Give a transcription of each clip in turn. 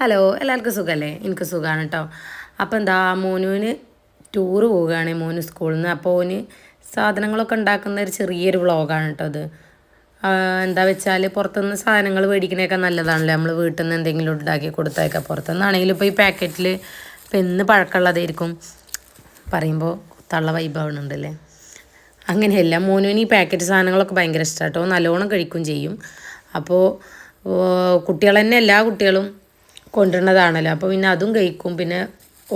Hello എല്ലാവർക്കും സുഖമല്ലേ എനിക്ക് സുഖമാണ് കേട്ടോ അപ്പോൾ എന്താ മോനുവിന് ടൂറ് പോവുകയാണ് മോന് സ്കൂളിൽ നിന്ന് അപ്പോൾ ഓന് സാധനങ്ങളൊക്കെ ഉണ്ടാക്കുന്ന ഒരു ചെറിയൊരു വ്ളോഗാണ് കേട്ടോ അത്. എന്താ വെച്ചാൽ പുറത്തുനിന്ന് സാധനങ്ങൾ മേടിക്കണതൊക്കെ നല്ലതാണല്ലോ. നമ്മൾ വീട്ടിൽ നിന്ന് എന്തെങ്കിലും ഉണ്ടാക്കി കൊടുത്തേക്കാം പുറത്തുനിന്നാണെങ്കിലും ഇപ്പോൾ ഈ പാക്കറ്റിൽ ഇപ്പം എന്ന് പഴക്കമുള്ളതായിരിക്കും. പറയുമ്പോൾ തള്ള വൈഭവണുണ്ടല്ലേ അങ്ങനെയല്ല മോനുവിന് ഈ പാക്കറ്റ് സാധനങ്ങളൊക്കെ ഭയങ്കര ഇഷ്ടമാണ് കേട്ടോ നല്ലോണം കഴിക്കും ചെയ്യും. അപ്പോൾ കുട്ടികൾ തന്നെ എല്ലാ കുട്ടികളും കൊണ്ടുവരണതാണല്ലോ അപ്പോൾ പിന്നെ അതും കഴിക്കും. പിന്നെ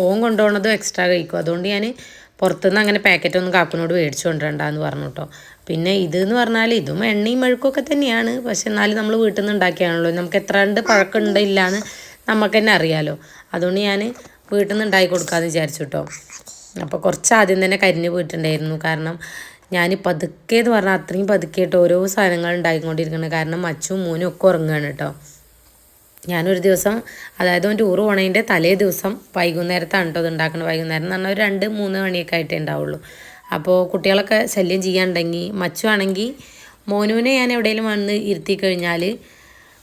ഓൻ കൊണ്ടുപോകണതും എക്സ്ട്രാ കഴിക്കും. അതുകൊണ്ട് ഞാൻ പുറത്തുനിന്ന് അങ്ങനെ പാക്കറ്റ് ഒന്നും കാക്കുനോട് മേടിച്ചു കൊണ്ടുവരണ്ടെന്ന് പറഞ്ഞു കേട്ടോ പിന്നെ ഇതെന്ന് പറഞ്ഞാൽ ഇതും എണ്ണയും മെഴുക്കൊക്കെ തന്നെയാണ്. പക്ഷെ എന്നാലും നമ്മൾ വീട്ടിൽ നിന്ന് ഉണ്ടാക്കിയാണല്ലോ. നമുക്ക് എത്ര കണ്ട് പഴക്കമുണ്ട് ഇല്ലാന്ന് നമുക്ക് തന്നെ അറിയാലോ. അതുകൊണ്ട് ഞാൻ വീട്ടിൽ നിന്ന് ഉണ്ടാക്കി കൊടുക്കാമെന്ന് വിചാരിച്ചു കേട്ടോ അപ്പോൾ കുറച്ച് ആദ്യം തന്നെ കരിഞ്ഞ് പോയിട്ടുണ്ടായിരുന്നു. കാരണം ഞാൻ പതുക്കെ എന്ന് പറഞ്ഞാൽ അത്രയും പതുക്കെയായിട്ട് ഓരോ സാധനങ്ങൾ ഉണ്ടാക്കിക്കൊണ്ടിരിക്കുന്നത് കാരണം മച്ചും മൂനും ഒക്കെ ഉറങ്ങുകയാണ് കേട്ടോ ഞാനൊരു ദിവസം അതായത് ഒരു ടൂർ പോണതിന്റെ തലേ ദിവസം വൈകുന്നേരത്താണ് കേട്ടോ അത് ഉണ്ടാക്കുന്നത് വൈകുന്നേരം എന്ന് പറഞ്ഞാൽ ഒരു രണ്ട് മൂന്ന് മണിയൊക്കെ ആയിട്ടേ ഉണ്ടാവുള്ളൂ അപ്പോൾ കുട്ടികളൊക്കെ ശല്യം ചെയ്യാണ്ടെങ്കിൽ മച്ചുവാണെങ്കിൽ മോനുവിനെ ഞാൻ എവിടെയെങ്കിലും വന്ന് ഇരുത്തി കഴിഞ്ഞാൽ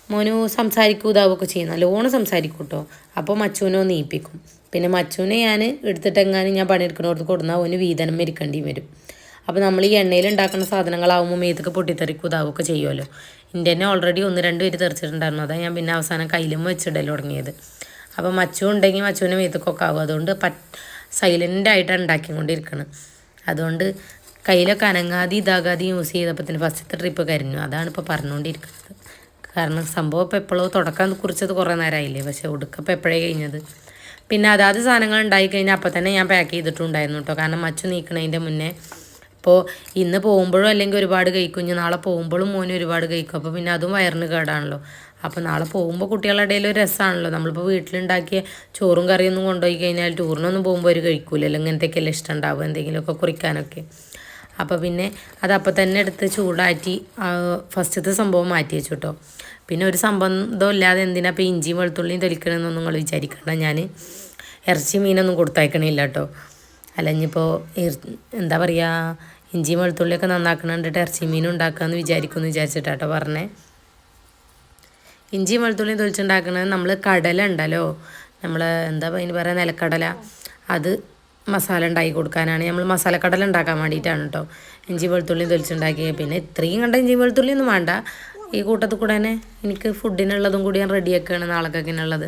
മോനു സംസാരിക്കൂ ഇതാവുകയൊക്കെ ചെയ്യുന്ന ലോണ് സംസാരിക്കും കേട്ടോ അപ്പോൾ മച്ചുവിനെ നീപ്പിക്കും. പിന്നെ മച്ചുവിനെ ഞാൻ എടുത്തിട്ടെങ്ങാനും ഞാൻ പണിയെടുക്കണോടത്ത് കൊടുന്നാൽ ഓന് വീതനം മരിക്കേണ്ടിയും വരും. അപ്പോൾ നമ്മൾ ഈ എണ്ണയിൽ ഉണ്ടാക്കുന്ന സാധനങ്ങളാവുമ്പോൾ മേത്തൊക്കെ പൊട്ടിത്തെറിക്കും ഇതാവുമൊക്കെ ചെയ്യുമല്ലോ എന്റെ തന്നെ ഓൾറെഡി ഒന്ന് രണ്ട് പേര് തെറിച്ചിട്ടുണ്ടായിരുന്നു. അതാണ് ഞാൻ പിന്നെ അവസാനം കയ്യിലും വെച്ചിടൽ തുടങ്ങിയത്. അപ്പോൾ മച്ചു ഉണ്ടെങ്കിൽ മച്ചുവിന് മേത്തൊക്കെ ആവും അതുകൊണ്ട് പറ്റ് സൈലന്റ് ആയിട്ടാണ് ഉണ്ടാക്കിക്കൊണ്ടിരിക്കുന്നത് അതുകൊണ്ട് കയ്യിലൊക്കെ അനങ്ങാതെ ഇതാകാതെ യൂസ് ചെയ്തപ്പോൾ തന്നെ ഫസ്റ്റത്തെ ട്രിപ്പ് കരിഞ്ഞു. അതാണ് ഇപ്പോൾ പറഞ്ഞുകൊണ്ടിരിക്കുന്നത് കാരണം സംഭവം ഇപ്പോൾ എപ്പോഴോ തുടക്കം കുറിച്ചത് കുറേ നേരമായില്ലേ പക്ഷേ ഒടുക്കപ്പോൾ എപ്പോഴേ കഴിഞ്ഞത്? പിന്നെ അതാത് സാധനങ്ങൾ ഉണ്ടായി കഴിഞ്ഞാൽ അപ്പോൾ തന്നെ ഞാൻ പാക്ക് ചെയ്തിട്ടുണ്ടായിരുന്നു കേട്ടോ കാരണം മച്ചു നീക്കണതിന്റെ മുന്നേ ഇപ്പോൾ ഇന്ന് പോകുമ്പോഴും അല്ലെങ്കിൽ ഒരുപാട് കഴിക്കും. ഇനി നാളെ പോകുമ്പോഴും മോന് ഒരുപാട് കഴിക്കും. അപ്പോൾ പിന്നെ അതും വയറിന് കേടാണല്ലോ. അപ്പോൾ നാളെ പോകുമ്പോൾ കുട്ടികളുടെ ഇടയിൽ ഒരു രസമാണല്ലോ നമ്മളിപ്പോൾ വീട്ടിലുണ്ടാക്കിയ ചോറും കറിയൊന്നും കൊണ്ടുപോയി കഴിഞ്ഞാൽ ടൂറിനൊന്നും പോകുമ്പോൾ അവർ കഴിക്കൂലല്ലോ. ഇങ്ങനത്തെയൊക്കെയല്ലേ ഇഷ്ടം ഉണ്ടാവും എന്തെങ്കിലുമൊക്കെ കുറിക്കാനൊക്കെ. അപ്പോൾ പിന്നെ അത് തന്നെ എടുത്ത് ചൂടാറ്റി ഫസ്റ്റത്തെ സംഭവം മാറ്റി വെച്ചു കേട്ടോ. പിന്നെ ഒരു സംബന്ധം ഇല്ലാതെ എന്തിനാ ഇപ്പോൾ ഇഞ്ചിയും വെളുത്തുള്ളിയും തൊലിക്കണമെന്നൊന്നും നിങ്ങൾ വിചാരിക്കണ്ട. ഞാൻ ഇറച്ചി മീനൊന്നും കൊടുത്തയക്കണില്ല കേട്ടോ. അല്ല ഇനിയിപ്പോൾ എന്താ പറയുക ഇഞ്ചിയും വെളുത്തുള്ളിയൊക്കെ നന്നാക്കണം കണ്ടിട്ട് ഇറച്ചി മീനും ഉണ്ടാക്കാമെന്ന് വിചാരിക്കുമെന്ന് വിചാരിച്ചിട്ടാട്ടോ പറഞ്ഞേ. ഇഞ്ചിയും വെളുത്തുള്ളിയും തൊലിച്ചുണ്ടാക്കുന്നത് നമ്മൾ കടല ഉണ്ടല്ലോ. നമ്മൾ എന്താ അതിന് പറയുക നിലക്കടല. അത് മസാല ഉണ്ടാക്കി കൊടുക്കാനാണ്. നമ്മൾ മസാലക്കടല ഉണ്ടാക്കാൻ വേണ്ടിയിട്ടാണ് കേട്ടോ ഇഞ്ചി വെളുത്തുള്ളിയും തൊലിച്ചുണ്ടാക്കിയത് പിന്നെ ഇത്രയും കണ്ട ഇഞ്ചി വെളുത്തുള്ളിയൊന്നും വേണ്ട. ഈ കൂട്ടത്തിൽ കൂടെ തന്നെ എനിക്ക് ഫുഡിനുള്ളതും കൂടി ഞാൻ റെഡിയാക്കുകയാണ് നാളേക്കൊക്കെയുള്ളത്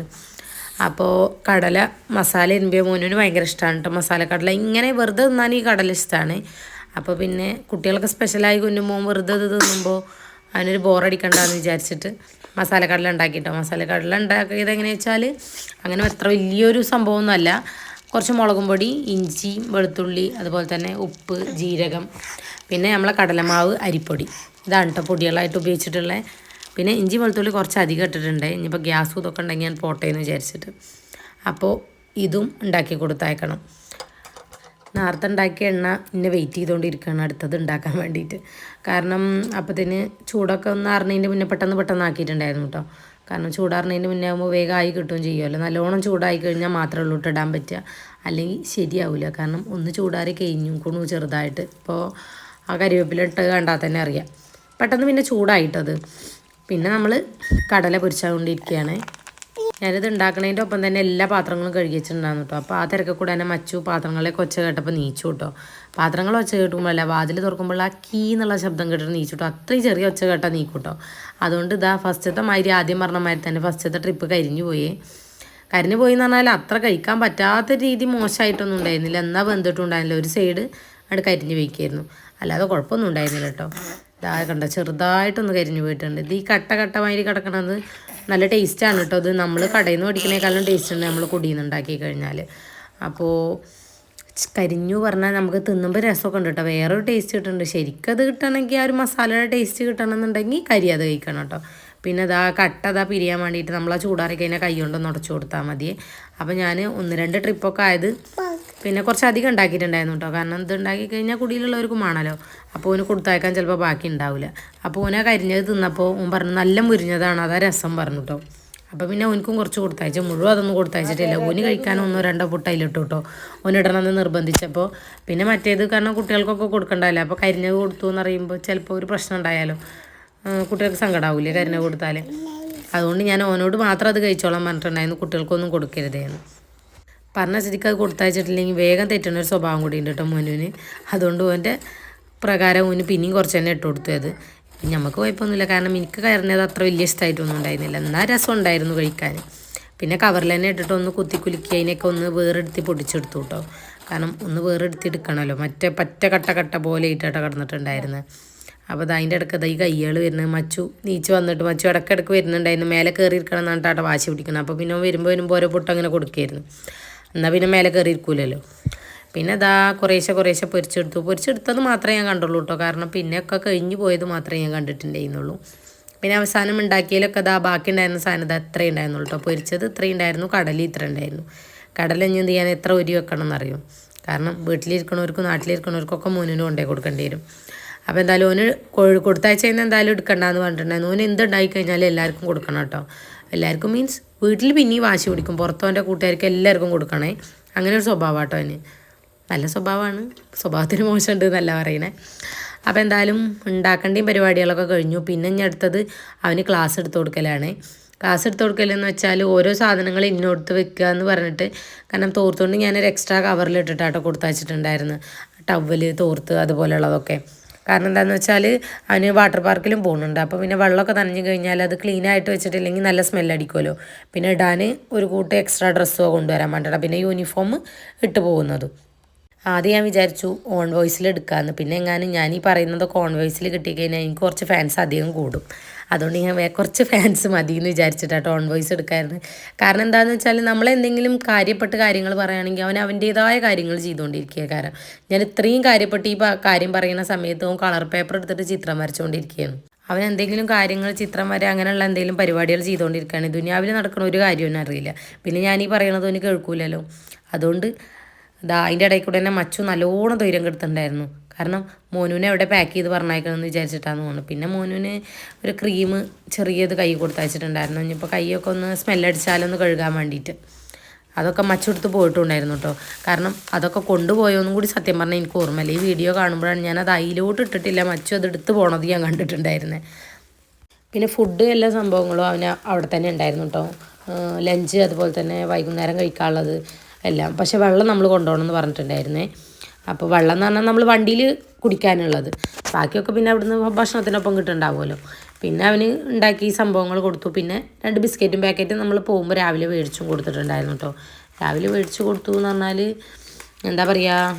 അപ്പോൾ കടല മസാല ഇരുമ്പിയ മോനുവിന് ഭയങ്കര ഇഷ്ടമാണ് കേട്ടോ മസാല കടല ഇങ്ങനെ വെറുതെ തിന്നാൻ ഈ കടല ഇഷ്ടമാണ് അപ്പോൾ പിന്നെ കുട്ടികളൊക്കെ സ്പെഷ്യലായി കുഞ്ഞുമോൻ വെറുതെ ഇത് തിന്നുമ്പോൾ അതിനൊരു ബോറടിക്കണ്ടെന്ന് വിചാരിച്ചിട്ട് മസാല കടല ഉണ്ടാക്കിയിട്ടോ മസാല കടല ഉണ്ടാക്കിയത് എങ്ങനെയാ വെച്ചാൽ അങ്ങനെ അത്ര വലിയൊരു സംഭവമൊന്നുമല്ല. കുറച്ച് മുളകും പൊടി ഇഞ്ചി വെളുത്തുള്ളി അതുപോലെ തന്നെ ഉപ്പ് ജീരകം പിന്നെ നമ്മളെ കടലമാവ് അരിപ്പൊടി. ഇതാണ് കേട്ടോ പൊടികളായിട്ട് ഉപയോഗിച്ചിട്ടുള്ള. പിന്നെ ഇഞ്ചി വെളുത്തുള്ളി കുറച്ച് അധികം ഇട്ടിട്ടുണ്ട്. ഇനിയിപ്പോൾ ഗ്യാസും ഇതൊക്കെ ഉണ്ടെങ്കിൽ ഞാൻ പോട്ടേന്ന് വിചാരിച്ചിട്ട്. അപ്പോൾ ഇതും ഉണ്ടാക്കി കൊടുത്തയക്കണം. നേരത്തെ ഉണ്ടാക്കിയ എണ്ണ ഇന്നെ വെയിറ്റ് ചെയ്തുകൊണ്ടിരിക്കുകയാണ് അടുത്തത് ഉണ്ടാക്കാൻ വേണ്ടിയിട്ട്. കാരണം അപ്പത്തിന് ചൂടൊക്കെ ഒന്ന് അറിഞ്ഞതിന്റെ മുന്നേ പെട്ടെന്ന് പെട്ടെന്ന് ആക്കിയിട്ടുണ്ടായിരുന്നു കേട്ടോ കാരണം ചൂടാറിനതിന്റെ മുന്നേ ആകുമ്പോൾ വേഗം ആയി കിട്ടുകയും ചെയ്യുമല്ലോ നല്ലോണം ചൂടായി കഴിഞ്ഞാൽ മാത്രമേ ഉള്ളൂ ഇട്ടിടാൻ പറ്റുക അല്ലെങ്കിൽ ശരിയാവില്ല കാരണം ഒന്ന് ചൂടാറി കഴിഞ്ഞു കുണു ചെറുതായിട്ട്. ഇപ്പോൾ ആ കരിവേപ്പില ഇട്ട് കണ്ടാൽ തന്നെ അറിയാം. പെട്ടെന്ന് പിന്നെ ചൂടായിട്ടത്. പിന്നെ നമ്മൾ കടല പൊരിച്ചുകൊണ്ടിരിക്കുകയാണ് ഞാനിത് ഉണ്ടാക്കണതിന്റെ ഒപ്പം തന്നെ എല്ലാ പാത്രങ്ങളും കഴുകി വെച്ചിട്ടുണ്ടായിരുന്നു കേട്ടോ അപ്പോൾ ആ തിരക്ക് കൂടെ തന്നെ മച്ചു പാത്രങ്ങളെ കൊച്ച കേട്ടപ്പോൾ നീച്ചു കേട്ടോ പാത്രങ്ങൾ ഒച്ച കേട്ടുമ്പോഴല്ല വാതിൽ തുറക്കുമ്പോൾ ആ കീ എന്നുള്ള ശബ്ദം കേട്ടിട്ട് നീച്ചു കേട്ടോ അത്രയും ചെറിയ ഒച്ച കേട്ടാൽ നീക്കും കേട്ടോ അതുകൊണ്ട് ഇതാ ഫസ്റ്റത്തെ മാതിരി ആദ്യം പറഞ്ഞ മാതിരി തന്നെ ഫസ്റ്റത്തെ ട്രിപ്പ് കരിഞ്ഞു പോയി. കരിഞ്ഞു പോയി എന്ന് പറഞ്ഞാൽ അത്ര കഴിക്കാൻ പറ്റാത്ത രീതി മോശമായിട്ടൊന്നും ഉണ്ടായിരുന്നില്ല. എന്നാൽ വെന്തിട്ടുണ്ടായിരുന്നില്ല ഒരു സൈഡ് അവിടെ കരിഞ്ഞു വയ്ക്കായിരുന്നു അല്ലാതെ കുഴപ്പമൊന്നും ഉണ്ടായിരുന്നില്ല കേട്ടോ ഇതാ കണ്ട ചെറുതായിട്ടൊന്ന് കരിഞ്ഞു പോയിട്ടുണ്ട്. ഇത് ഈ കട്ട കട്ട മാതിരി കിടക്കണത് നല്ല ടേസ്റ്റാണ് കേട്ടോ ഇത് നമ്മൾ കടയിൽ നിന്ന് മേടിക്കുന്നതിനേക്കാളും ടേസ്റ്റ് ഉണ്ട് നമ്മൾ കുടിയിൽ നിന്ന് ഉണ്ടാക്കി കഴിഞ്ഞാൽ അപ്പോൾ കരിഞ്ഞു പറഞ്ഞാൽ നമുക്ക് തിന്നുമ്പോൾ രസമൊക്കെ ഉണ്ട് കേട്ടോ വേറൊരു ടേസ്റ്റ് കിട്ടുന്നുണ്ട്. ശരിക്കും അത് കിട്ടണമെങ്കിൽ ആ ഒരു മസാലയുടെ ടേസ്റ്റ് കിട്ടണമെന്നുണ്ടെങ്കിൽ കരി അത് കഴിക്കണം കേട്ടോ പിന്നെ അതാ കട്ട അതാ പിരിയാൻ വേണ്ടിയിട്ട് നമ്മൾ ആ ചൂടാറി കഴിഞ്ഞാൽ കൈ കൊണ്ടൊന്ന് ഉടച്ചു കൊടുത്താൽ മതി. അപ്പോൾ ഞാൻ ഒന്ന് രണ്ട് ട്രിപ്പൊക്കെ ആയത് പിന്നെ കുറച്ച് അധികം ഉണ്ടാക്കിയിട്ടുണ്ടായിരുന്നു കേട്ടോ കാരണം ഇത് ഉണ്ടാക്കി കഴിഞ്ഞാൽ കുടിയിലുള്ളവർക്കും വേണമല്ലോ അപ്പോൾ ഓന് കൊടുത്തയക്കാൻ ചിലപ്പോൾ ബാക്കി ഉണ്ടാവില്ല അപ്പോൾ ഓനെ കരിഞ്ഞത് തിന്നപ്പോൾ ഓൻ പറഞ്ഞു നല്ല മുരിഞ്ഞതാണ്. അതാ രസം പറഞ്ഞു കേട്ടോ അപ്പോൾ പിന്നെ ഓനിക്കും കുറച്ച് കൊടുത്തയച്ചു. മുഴുവൻ അതൊന്നും കൊടുത്തയച്ചിട്ടില്ല. ഓന് കഴിക്കാൻ ഒന്നോ രണ്ടോ പുട്ട് അതിലിട്ടു കേട്ടോ ഓനിടണമെന്ന് നിർബന്ധിച്ചപ്പോൾ പിന്നെ മറ്റേത് കാരണം കുട്ടികൾക്കൊക്കെ കൊടുക്കണ്ടല്ലോ അപ്പോൾ കരിഞ്ഞത് കൊടുത്തു എന്ന് പറയുമ്പോൾ ചിലപ്പോൾ ഒരു പ്രശ്നം ഉണ്ടായാലോ. കുട്ടികൾക്ക് സങ്കടമാവില്ലേ കരിന കൊടുത്താൽ അതുകൊണ്ട് ഞാൻ ഓനോട് മാത്രം അത് കഴിച്ചോളാൻ പറഞ്ഞിട്ടുണ്ടായിരുന്നു. കുട്ടികൾക്കൊന്നും കൊടുക്കരുതേന്ന്. പറഞ്ഞ സ്ഥിതിക്ക് അത് കൊടുത്തയച്ചിട്ടില്ലെങ്കിൽ വേഗം തെറ്റുന്ന ഒരു സ്വഭാവം കൂടി ഉണ്ട് കേട്ടോ മോനുവിന്. അതുകൊണ്ട് ഓന്റെ പ്രകാരം ഓന് പിന്നെയും കുറച്ച് തന്നെ ഇട്ട് കൊടുത്തു അത്. നമുക്ക് കുഴപ്പമൊന്നുമില്ല. കാരണം എനിക്ക് കയറുന്നത് അത്ര വലിയ ഇഷ്ടമായിട്ടൊന്നും ഉണ്ടായിരുന്നില്ല. എന്നാൽ രസം ഉണ്ടായിരുന്നു കഴിക്കാൻ. പിന്നെ കവറിൽ തന്നെ ഇട്ടിട്ട് ഒന്ന് കുത്തി കുലുക്കി അതിനൊക്കെ ഒന്ന് വേറെടുത്ത് പൊടിച്ചെടുത്തു കേട്ടോ. കാരണം ഒന്ന് വേറെടുത്ത് എടുക്കണമല്ലോ. മറ്റേ പറ്റ കട്ട കട്ട പോലെ ഇട്ടിട്ട് കിടന്നിട്ടുണ്ടായിരുന്നത്. അപ്പോൾ അത് അതിന്റെ ഇടയ്ക്ക് ഈ കയ്യകൾ വരുന്നത്. മച്ചു നീച്ച് വന്നിട്ട് മച്ചു ഇടയ്ക്കിടയ്ക്ക് വരുന്നുണ്ടായിരുന്നു. മേലെ കയറി ഇരിക്കണം എന്നാണ് ടാട്ട വാശി പിടിക്കണം അപ്പോൾ പിന്നെ വരുമ്പോൾ വരുമ്പോൾ ഓരോ പൊട്ട് അങ്ങനെ കൊടുക്കുകയായിരുന്നു എന്നാൽ പിന്നെ മേലെ കയറി ഇരിക്കൂലല്ലോ. പിന്നെ ഇതാ കുറേശ്ശെ കുറേശ്ശെ പൊരിച്ചെടുത്തു. പൊരിച്ചെടുത്തത് മാത്രമേ ഞാൻ കണ്ടുള്ളൂ കേട്ടോ കാരണം പിന്നെയൊക്കെ കഴിഞ്ഞു പോയത് മാത്രമേ ഞാൻ കണ്ടിട്ടുണ്ടായിരുന്നുള്ളൂ. പിന്നെ അവസാനം ഉണ്ടാക്കിയതിലൊക്കെ അതാ ബാക്കി ഉണ്ടായിരുന്ന സാധനം ഇതാ എത്ര ഉണ്ടായിരുന്നുള്ളൂ കേട്ടോ പൊരിച്ചത് ഇത്രയും ഉണ്ടായിരുന്നു. കടലിൽ ഇത്ര ഉണ്ടായിരുന്നു. കടല ഇനി എന്ത് ചെയ്യാൻ? എത്ര ഒരു വെക്കണം എന്നറിയും. കാരണം വീട്ടിലിരിക്കണവർക്കും നാട്ടിലിരിക്കണവർക്കൊക്കെ മൂന്നിനും കൊണ്ടേ കൊടുക്കേണ്ടി വരും. അപ്പോൾ എന്തായാലും ഓന് കൊഴു കഴിഞ്ഞാൽ എന്തായാലും എടുക്കണ്ടെന്ന് പറഞ്ഞിട്ടുണ്ടായിരുന്നു ഓന് എന്തുണ്ടായി കഴിഞ്ഞാലും എല്ലാവർക്കും കൊടുക്കണം കേട്ടോ. എല്ലാവർക്കും മീൻസ് വീട്ടിൽ പിന്നെയും വാശി പിടിക്കും. പുറത്തോന്റെ കൂട്ടുകാർക്ക് എല്ലാവർക്കും കൊടുക്കണേ. അങ്ങനെ ഒരു സ്വഭാവം കേട്ടോ അതിന് നല്ല സ്വഭാവമാണ്. സ്വഭാവത്തിന് മോശമുണ്ട് എന്നല്ല പറയണേ. അപ്പോൾ എന്തായാലും ഉണ്ടാക്കേണ്ടയും പരിപാടികളൊക്കെ കഴിഞ്ഞു. പിന്നെ ഞാൻ അടുത്തത് അവന് ക്ലാസ് എടുത്ത് കൊടുക്കലാണ്. ക്ലാസ് എടുത്ത് കൊടുക്കലെന്ന് വെച്ചാൽ ഓരോ സാധനങ്ങൾ ഇന്നോടുത്ത് വെക്കുക എന്ന് പറഞ്ഞിട്ട് കാരണം തോർത്തുകൊണ്ട് ഞാനൊരു എക്സ്ട്രാ കവറിലിട്ടിട്ടാട്ടോ കൊടുത്തയച്ചിട്ടുണ്ടായിരുന്നു ടവൽ തോർത്ത് അതുപോലെയുള്ളതൊക്കെ. കാരണം എന്താണെന്ന് വെച്ചാൽ അവന് വാട്ടർ പാർക്കിലും പോകുന്നുണ്ട്. അപ്പോൾ പിന്നെ വെള്ളമൊക്കെ നനഞ്ഞു കഴിഞ്ഞാൽ അത് ക്ലീൻ ആയിട്ട് വെച്ചിട്ടില്ലെങ്കിൽ നല്ല സ്മെല്ലടിക്കുമല്ലോ പിന്നെ ഇടാൻ ഒരു കൂട്ട് എക്സ്ട്രാ ഡ്രസ്സോ കൊണ്ടുവരാൻ വേണ്ടിയിട്ട് പിന്നെ യൂണിഫോം ഇട്ട് പോകുന്നതും. ആദ്യം ഞാൻ വിചാരിച്ചു ഓൺ വോയിസിൽ എടുക്കാമെന്ന് പിന്നെ എങ്ങാനും ഞാൻ ഈ പറയുന്നതൊക്കെ ഓൺ വോയിസിൽ കിട്ടിക്കഴിഞ്ഞാൽ എനിക്ക് കുറച്ച് ഫാൻസ് അധികം കൂടും. അതുകൊണ്ട് ഞാൻ കുറച്ച് ഫാൻസ് മതി എന്ന് വിചാരിച്ചിട്ടാണ് ടോൺ വോയിസ് എടുക്കായിരുന്നു. കാരണം എന്താണെന്ന് വെച്ചാൽ നമ്മളെന്തെങ്കിലും കാര്യപ്പെട്ട് കാര്യങ്ങൾ പറയുകയാണെങ്കിൽ അവൻ അവന്റേതായ കാര്യങ്ങൾ ചെയ്തുകൊണ്ടിരിക്കുക കാരണം ഞാൻ ഇത്രയും കാര്യപ്പെട്ട് ഈ കാര്യം പറയുന്ന സമയത്ത് അവൻ കളർ പേപ്പർ എടുത്തിട്ട് ചിത്രം വരച്ചുകൊണ്ടിരിക്കുകയാണ് അവൻ എന്തെങ്കിലും കാര്യങ്ങൾ ചിത്രം വരെ അങ്ങനെയുള്ള എന്തെങ്കിലും പരിപാടികൾ ചെയ്തുകൊണ്ടിരിക്കുകയാണ് ദുനിയാവിൽ നടക്കുന്ന ഒരു കാര്യമൊന്നും അറിയില്ല. പിന്നെ ഞാൻ ഈ പറയണത് അവന് കേൾക്കൂലല്ലോ. അതുകൊണ്ട് ഇതാ അതിന്റെ ഇടയിൽ കൂടെ തന്നെ മച്ചു നല്ലോണം ധൈര്യം കെടുത്തിട്ടുണ്ടായിരുന്നു. കാരണം മോനുവിനെ എവിടെ പാക്ക് ചെയ്ത് പറഞ്ഞയക്കണമെന്ന് വിചാരിച്ചിട്ടാണ് തോന്നുന്നു. പിന്നെ മോനുവിന് ഒരു ക്രീം ചെറിയത് കൈ കൊടുത്തയച്ചിട്ടുണ്ടായിരുന്നു ഇനിയിപ്പോൾ കൈയൊക്കെ ഒന്ന് സ്മെല്ലടിച്ചാലൊന്ന് കഴുകാൻ വേണ്ടിയിട്ട്. അതൊക്കെ മച്ചെടുത്ത് പോയിട്ടുണ്ടായിരുന്നു കേട്ടോ കാരണം അതൊക്കെ കൊണ്ടുപോയോന്നും കൂടി സത്യം പറഞ്ഞാൽ എനിക്ക് ഓർമ്മയില്ല. ഈ വീഡിയോ കാണുമ്പോഴാണ് ഞാൻ അത് അതിലോട്ട് ഇട്ടിട്ടില്ല. മച്ചു അത് എടുത്ത് പോണത് ഞാൻ കണ്ടിട്ടുണ്ടായിരുന്നത് പിന്നെ ഫുഡ് എല്ലാ സംഭവങ്ങളും അവന് അവിടെ തന്നെ ഉണ്ടായിരുന്നു കേട്ടോ ലഞ്ച് അതുപോലെ തന്നെ വൈകുന്നേരം കഴിക്കാനുള്ളത്. എല്ലാം. പക്ഷെ വെള്ളം നമ്മൾ കൊണ്ടുപോകണം എന്ന് പറഞ്ഞിട്ടുണ്ടായിരുന്നേ. അപ്പോൾ വെള്ളം എന്ന് പറഞ്ഞാൽ നമ്മൾ വണ്ടിയിൽ കുടിക്കാനുള്ളത്. ബാക്കിയൊക്കെ പിന്നെ അവിടുന്ന് ഭക്ഷണത്തിനൊപ്പം കിട്ടുന്നുണ്ടാവുമല്ലോ. പിന്നെ അവന് ഉണ്ടാക്കി സംഭവങ്ങൾ കൊടുത്തു. പിന്നെ രണ്ട് ബിസ്ക്കറ്റും പാക്കറ്റും നമ്മൾ പോകുമ്പോൾ രാവിലെ മേടിച്ചും കൊടുത്തിട്ടുണ്ടായിരുന്നു കേട്ടോ. രാവിലെ മേടിച്ചു കൊടുത്തു എന്ന് പറഞ്ഞാൽ എന്താ പറയുക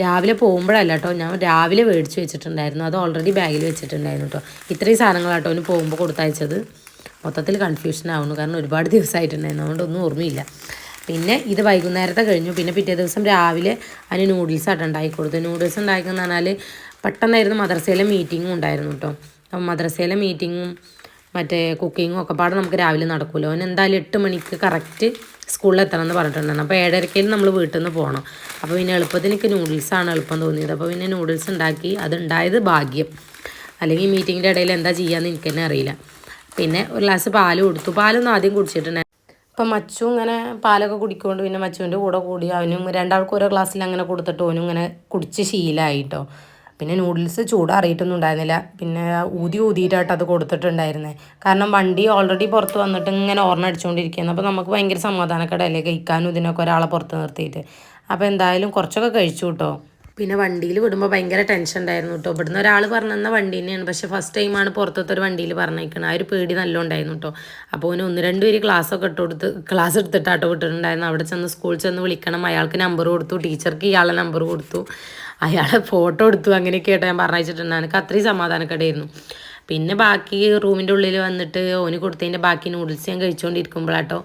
രാവിലെ പോകുമ്പോഴല്ല കേട്ടോ. ഞാൻ രാവിലെ മേടിച്ച് വെച്ചിട്ടുണ്ടായിരുന്നു. അത് ഓൾറെഡി ബാഗിൽ വെച്ചിട്ടുണ്ടായിരുന്നു കേട്ടോ. ഇത്രയും സാധനങ്ങളാട്ടോ അവന് പോകുമ്പോൾ കൊടുത്തയച്ചത്. മൊത്തത്തിൽ കൺഫ്യൂഷൻ ആവുന്നു. കാരണം ഒരുപാട് ദിവസമായിട്ടുണ്ടായിരുന്നു. അതുകൊണ്ട് ഒന്നും ഓർമ്മയില്ല. പിന്നെ ഇത് വൈകുന്നേരത്തെ കഴിഞ്ഞു. പിന്നെ പിറ്റേ ദിവസം രാവിലെ അതിന് നൂഡിൽസ് ആട്ടം ഉണ്ടാക്കി കൊടുത്തു നൂഡിൽസ് ഉണ്ടാക്കിയെന്ന് പറഞ്ഞാൽ പെട്ടെന്നായിരുന്നു മദ്രസയിലെ മീറ്റിങ്ങും ഉണ്ടായിരുന്നു കേട്ടോ. അപ്പം മദ്രസയിലെ മീറ്റിങ്ങും മറ്റേ കുക്കിങ്ങും ഒക്കെ പാടെ നമുക്ക് രാവിലെ നടക്കുമല്ലോ. അവൻ എന്തായാലും എട്ട് മണിക്ക് കറക്റ്റ് സ്കൂളിൽ എത്തണം എന്ന് പറഞ്ഞിട്ടുണ്ടായിരുന്നു. അപ്പോൾ ഏഴരക്കയിൽ നമ്മൾ വീട്ടിൽ നിന്ന് പോകണം. അപ്പോൾ പിന്നെ എളുപ്പത്തിൽ എനിക്ക് നൂഡിൽസാണ് എളുപ്പം തോന്നിയത്. അപ്പോൾ പിന്നെ നൂഡിൽസ് ഉണ്ടാക്കി. അതുണ്ടായത് ഭാഗ്യം. അല്ലെങ്കിൽ മീറ്റിങ്ങിന്റെ ഇടയിൽ എന്താ ചെയ്യാമെന്ന് എനിക്ക് തന്നെ അറിയില്ല. പിന്നെ ഒരു ഗ്ലാസ് പാൽ കൊടുത്തു. പാലൊന്നും ആദ്യം കുടിച്ചിട്ടുണ്ടായിരുന്നു അപ്പം മച്ചു ഇങ്ങനെ പാലൊക്കെ കുടിക്കൊണ്ട് പിന്നെ മച്ചുവിന്റെ കൂടെ കൂടി അവനും രണ്ടാൾക്കും ഓരോ ഗ്ലാസ്സിൽ അങ്ങനെ കൊടുത്തിട്ട് ഓനും ഇങ്ങനെ കുടിച്ച് ശീലമായിട്ടോ പിന്നെ നൂഡിൽസ് ചൂടാറിയിട്ടൊന്നും ഉണ്ടായിരുന്നില്ല. പിന്നെ ഊതി ഊതിയിട്ടായിട്ട് അത് കൊടുത്തിട്ടുണ്ടായിരുന്നേ. കാരണം വണ്ടി ഓൾറെഡി പുറത്ത് വന്നിട്ട് ഇങ്ങനെ ഓർണ അടിച്ചുകൊണ്ടിരിക്കുകയാണ് അപ്പോൾ നമുക്ക് ഭയങ്കര സമാധാനക്കേടല്ലേ കഴിക്കാനും ഇതിനൊക്കെ ഒരാളെ പുറത്ത് നിർത്തിയിട്ട്. അപ്പോൾ എന്തായാലും കുറച്ചൊക്കെ കഴിച്ചു കേട്ടോ. പിന്നെ വണ്ടിയിൽ വിടുമ്പോൾ ഭയങ്കര ടെൻഷൻ ഉണ്ടായിരുന്നു കേട്ടോ ഇവിടുന്ന് ഒരാൾ പറഞ്ഞെന്ന വണ്ടി തന്നെയാണ്. പക്ഷെ ഫസ്റ്റ് ടൈമാണ് പുറത്തത്തെ ഒരു വണ്ടിയിൽ പറഞ്ഞേക്കുന്നത് ആ ഒരു പേടി നല്ല ഉണ്ടായിരുന്നു കേട്ടോ അപ്പോൾ അവന് ഒന്ന് രണ്ട് പേര് ക്ലാസ്സൊക്കെ ഇട്ട് കൊടുത്ത് ക്ലാസ് എടുത്തിട്ടാട്ടോ വിട്ടിട്ടുണ്ടായിരുന്നു. അവിടെ ചെന്ന് സ്കൂളിൽ ചെന്ന് വിളിക്കണം. അയാൾക്ക് നമ്പർ കൊടുത്തു. ടീച്ചർക്ക് ഇയാളെ നമ്പർ കൊടുത്തു. അയാളെ ഫോട്ടോ എടുത്തു. അങ്ങനെയൊക്കെ ആയിട്ടോ ഞാൻ പറഞ്ഞിട്ടുണ്ടായിരുന്നു എനിക്ക് അത്രയും സമാധാനക്കടയായിരുന്നു പിന്നെ ബാക്കി റൂമിന്റെ ഉള്ളിൽ വന്നിട്ട് ഓന് കൊടുത്തതിന്റെ ബാക്കി നൂഡിൽസ് ഞാൻ കഴിച്ചുകൊണ്ടിരിക്കുമ്പോഴാട്ടോ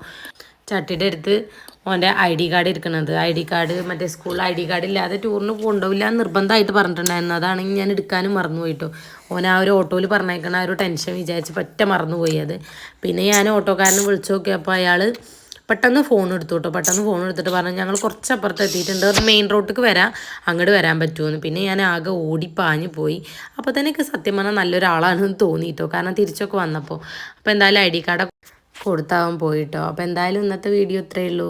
ചട്ടിയുടെ അടുത്ത് ഓന്റെ ഐ ഡി കാർഡ് ഇരിക്കുന്നത് ഐ ഡി കാർഡ് മറ്റേ സ്കൂൾ ഐ ഡി കാർഡ് ഇല്ലാതെ ടൂറിന് കൊണ്ടുപോയില്ല നിർബന്ധമായിട്ട് പറഞ്ഞിട്ടുണ്ടായിരുന്നു. അതാണെങ്കിൽ ഞാൻ എടുക്കാനും മറന്നുപോയിട്ടോ. ഓൻ ആ ഒരു ഓട്ടോയിൽ പറഞ്ഞേക്കണ ആ ഒരു ടെൻഷൻ വിചാരിച്ച് പറ്റ മറന്നുപോയി അത് പിന്നെ ഞാൻ ഓട്ടോക്കാരനെ വിളിച്ചു നോക്കിയപ്പോൾ അയാൾ പെട്ടെന്ന് ഫോൺ എടുത്തു കേട്ടോ പെട്ടെന്ന് ഫോൺ എടുത്തിട്ട് പറഞ്ഞു ഞങ്ങൾ കുറച്ച് അപ്പുറത്ത് എത്തിയിട്ടുണ്ട് മെയിൻ റോഡിലേക്ക് വരാം. അങ്ങോട്ട് വരാൻ പറ്റുമെന്ന് പിന്നെ ഞാൻ ആകെ ഓടി പാഞ്ഞു പോയി. അപ്പോൾ തന്നെ സത്യം പറഞ്ഞാൽ നല്ലൊരാളാണെന്ന് തോന്നിയിട്ടോ. കാരണം തിരിച്ചൊക്കെ വന്നപ്പോൾ അപ്പോൾ എന്തായാലും ഐ ഡി കാർഡ് കൊടുത്താവാൻ പോയിട്ടോ. അപ്പോൾ എന്തായാലും ഇന്നത്തെ വീഡിയോ ഇത്രയേ ഉള്ളൂ.